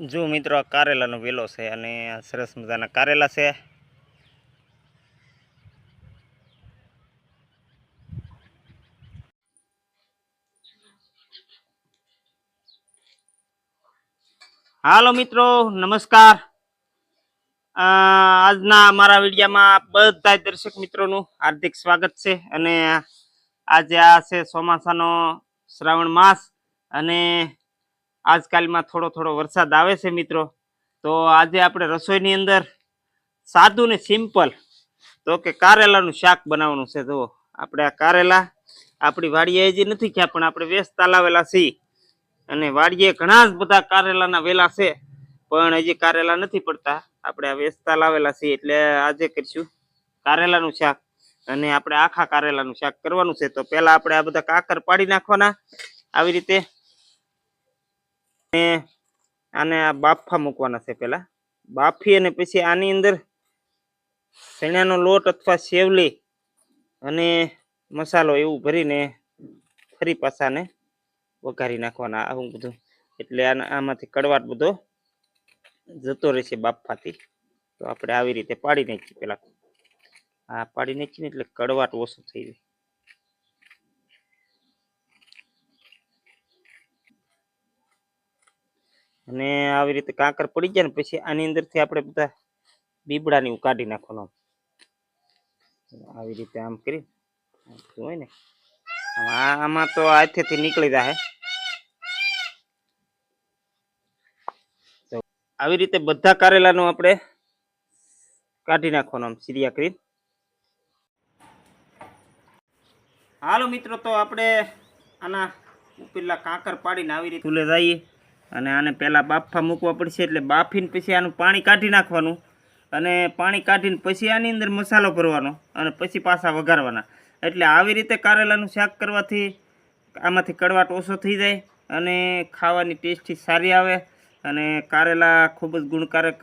જો મિત્રો, આ કારેલાનો વેલો છે અને સરસ મજાના કારેલા છે. હાલો મિત્રો, નમસ્કાર. આજના અમારા વિડીયામાં બધા દર્શક મિત્રોનું હાર્દિક સ્વાગત છે અને આજે આ છે ચોમાસાનો શ્રાવણ માસ અને આજકાલમાં થોડો થોડો વરસાદ આવે છે મિત્રો. તો આજે આપણે રસોઈની અંદર સાદું ને સિમ્પલ તો કે કારેલાનું શાક બનાવવાનું છે. જુઓ, આપણે આ કારેલા આપણી વાડીએ હજી નથી ખ્યા પણ આપણે વેચતા લાવેલા છીએ. અને વાડીએ ઘણા જ બધા કારેલાના વેલા છે, પણ હજી કારેલા નથી પડતા. આપણે આ વેચતા લાવેલા છીએ એટલે આજે કરીશું કારેલાનું શાક. અને આપણે આખા કારેલાનું શાક કરવાનું છે. તો પહેલાં આપણે આ બધા કાકર પાડી નાખવાના આવી રીતે. અને આને આ બાફા મૂકવાના છે પહેલાં બાફી અને પછી આની અંદર શેણાનો લોટ અથવા સેવલી અને મસાલો એવું ભરીને ફરી પાછાને વઘારી નાખવાના. આવું બધું. એટલે આમાંથી કડવાટ બધો જતો રહેશે બાફાથી. તો આપણે આવી રીતે પાડી નાખીએ પહેલાં આ પાડી નાખીને એટલે કડવાટ ઓછો થઈ જાય. અને આવી રીતે કાંકર પડી જાય ને પછી આની અંદરથી આપણે બધા બીબડાની કાઢી નાખવાનું આવી રીતે આમ કરી. હોય ને. આમાં તો હાથેથી નીકળી જાય આવી રીતે બધા કારેલાનું આપણે કાઢી નાખવાનું આમ સીરિયા કરી હાલો મિત્રો, તો આપણે આના ઉપરલા કાંકર પાડીને આવી રીતે જઈએ. અને આને પહેલાં બાફા મૂકવા પડશે એટલે બાફીને પછી આનું પાણી કાઢી નાખવાનું અને પાણી કાઢીને પછી આની અંદર મસાલો ભરવાનો અને પછી પાછા વઘારવાના. એટલે આવી રીતે કારેલાનું શાક કરવાથી આમાંથી કડવાટ ઓછો થઈ જાય અને ખાવાની ટેસ્ટી સારી આવે અને કારેલા ખૂબ જ ગુણકારક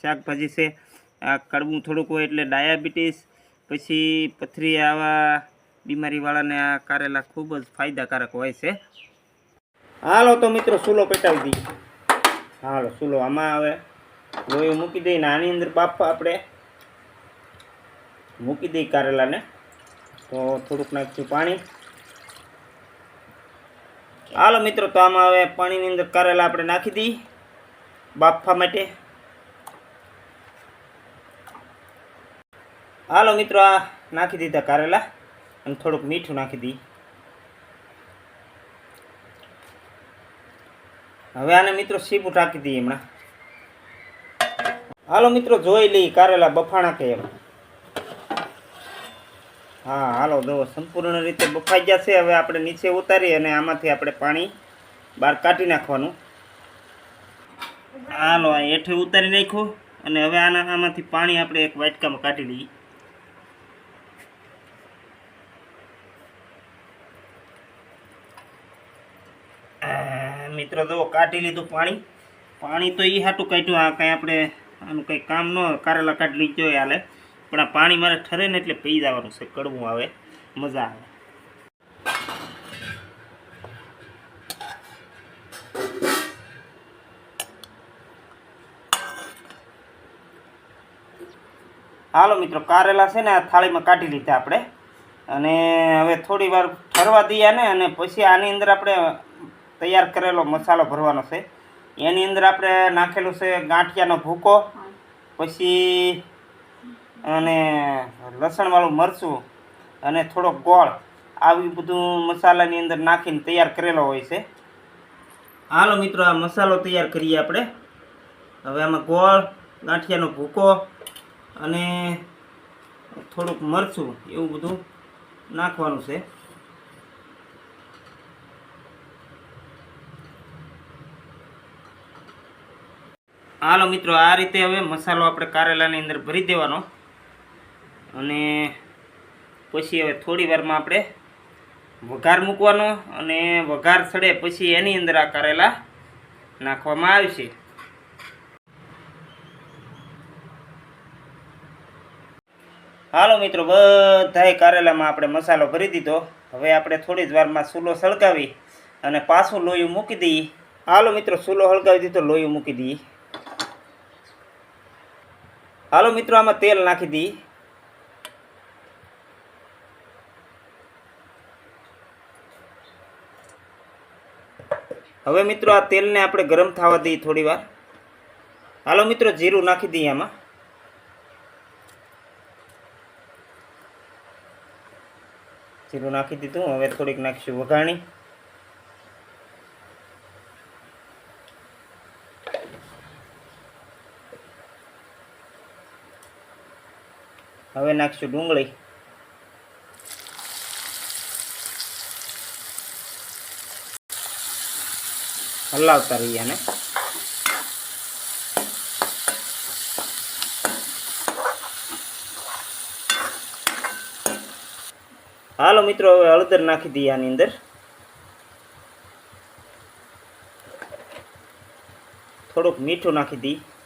શાકભાજી છે. આ કડવું થોડુંક હોય એટલે ડાયાબિટીસ, પછી પથરી આવા બીમારીવાળાને આ કારેલા ખૂબ જ ફાયદાકારક હોય છે. હાલો તો મિત્રો સૂલો પેટાવી દઈએ. હાલો સૂલો આમાં હવે લોહી મૂકી દઈએ આની અંદર બાપ આપણે. મૂકી દઈએ કારેલાને. તો થોડુંક નાખશું પાણી. હાલો મિત્રો, તો આમાં હવે પાણીની અંદર કારેલા આપણે નાખી દઈએ બાફવા માટે. હાલો મિત્રો, આ નાખી દીધા કારેલા. અને થોડુંક મીઠું નાખી દઈએ. હવે આને મિત્રો સીપું ટાંકી દઈએ હમણાં. હાલો મિત્રો, જોઈ લઈએ કારેલા બફાણા કે એમ હા, હાલો જો સંપૂર્ણ રીતે બફાઈ ગયા છે. હવે આપણે નીચે ઉતારી અને આમાંથી આપણે પાણી બહાર કાઢી નાખવાનું. હાલો હેઠે ઉતારી નાખ્યું અને હવે આના આમાંથી પાણી આપણે એક વાટકામાં કાઢી લઈએ આ મિત્રો જો કાઢી લીધું પાણી. પાણી તો એ હાટું કાઢ્યું, આ કાંઈ આપણે આનું કંઈ કામ ન કારેલા કાઢી લીધો હાલે. પણ આ પાણી મારે ઠરે ને એટલે પી જવાનું છે, કડવું આવે, મજા આવે. હાલો મિત્રો, કારેલા છે ને આ થાળીમાં કાઢી લીધા આપણે. અને હવે થોડી વાર ઠરવા દઈએ ને, અને પછી આની અંદર આપણે તૈયાર કરેલો મસાલો ભરવાનો છે. એની અંદર આપણે નાખેલું છે ગાંઠિયાનો ભૂકો, પછી અને લસણવાળું મરચું અને થોડોક ગોળ. આવી બધું મસાલાની અંદર નાખીને તૈયાર કરેલો હોય છે. હાલો મિત્રો, આ મસાલો તૈયાર કરીએ આપણે. હવે આમાં ગોળ, ગાંઠિયાનો ભૂકો અને થોડુંક મરચું, એવું બધું નાખવાનું છે. હાલો મિત્રો, આ રીતે હવે મસાલો આપણે કારેલાની અંદર ભરી દેવાનો. અને પછી હવે થોડી વારમાં આપણે વઘાર મૂકવાનો અને વઘાર સડે પછી એની અંદર આ કારેલા નાખવામાં આવશે. હાલો મિત્રો, બધાય કારેલામાં આપણે મસાલો ભરી દીધો. હવે આપણે થોડી જ વારમાં સૂલો સળગાવી અને પાછું લોહી મૂકી દઈએ. હાલો મિત્રો, સૂલો હળગાવી દીધો લોહી મૂકી દઈએ. હાલો મિત્રો, આમાં તેલ નાખી દઈએ હવે મિત્રો, આ તેલને આપણે ગરમ થવા દઈએ થોડી વાર. હાલો મિત્રો, જીરું નાખી દઈએ આમાં. જીરું નાખી દીધું, હવે થોડીક નાખીશું વઘાણી. હવે નાખશું ડુંગળી. હલાવતા રહીએ ને હાલો મિત્રો, હવે હળદર નાખી દઈએ આની અંદર. થોડુંક મીઠું નાખી દઈએ.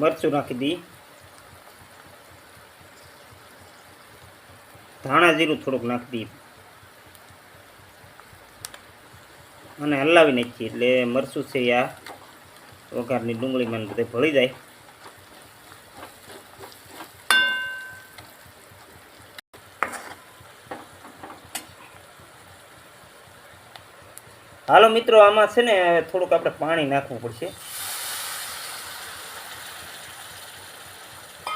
મરચું નાખી દઈએ ધાણા જીરું થોડુંક નાખી દઈએ અને હલાવી નાખીએ એટલે મરચું છે આ વઘારની ડુંગળીમાં બધે ભળી જાય. હાલો મિત્રો, આમાં છે ને થોડુંક આપણે પાણી નાખવું પડશે.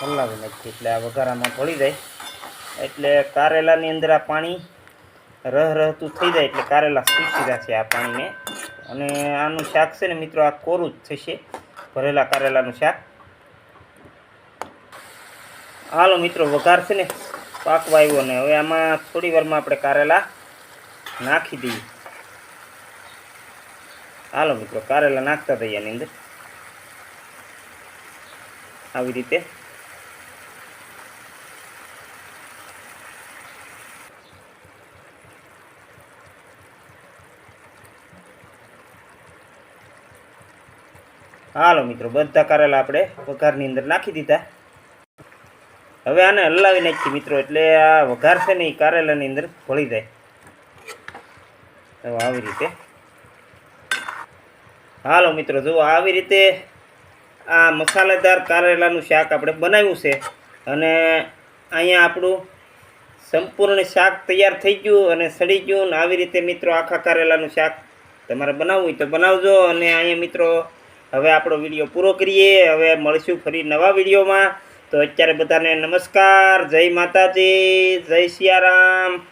હલાવી નાખીએ એટલે આ વઘારામાં ભળી જાય. એટલે કારેલાની અંદર આ પાણી રહ રહેતું થઈ જાય એટલે કારેલા સૂકી જશે આ પાણીને. અને આનું શાક છે ને મિત્રો, આ કોરું જ થશે. ભરેલા કારેલાનું શાક. હાલો મિત્રો, વઘાર છે ને પાકવા આવ્યો ને હવે આમાં થોડી વારમાં આપણે કારેલા નાખી દઈએ. હાલો મિત્રો, કારેલા નાખતા થઈએ એની અંદર. આવી રીતે. હાલો મિત્રો, બધા કારેલા આપણે વઘારની અંદર નાખી દીધા. હવે આને હલાવી નાખીએ મિત્રો, એટલે આ વઘાર છે ને એ કારેલાની અંદર ભળી જાય. હવે આવી રીતે. હાલો મિત્રો, જુઓ, આવી રીતે આ મસાલેદાર કારેલાનું શાક આપણે બનાવ્યું છે. અને અહીંયા આપણું સંપૂર્ણ શાક તૈયાર થઈ ગયું અને સડી ગયું. ને આવી રીતે મિત્રો આખા કારેલાનું શાક તમારે બનાવવું હોય તો બનાવજો. અને અહીંયા મિત્રો હવે આપણો વીડિયો પૂરો કરીએ. હવે મળીશું ફરી નવા વિડીયોમાં. તો અત્યારે બધાને નમસ્કાર. જય માતાજી. જય સિયારામ.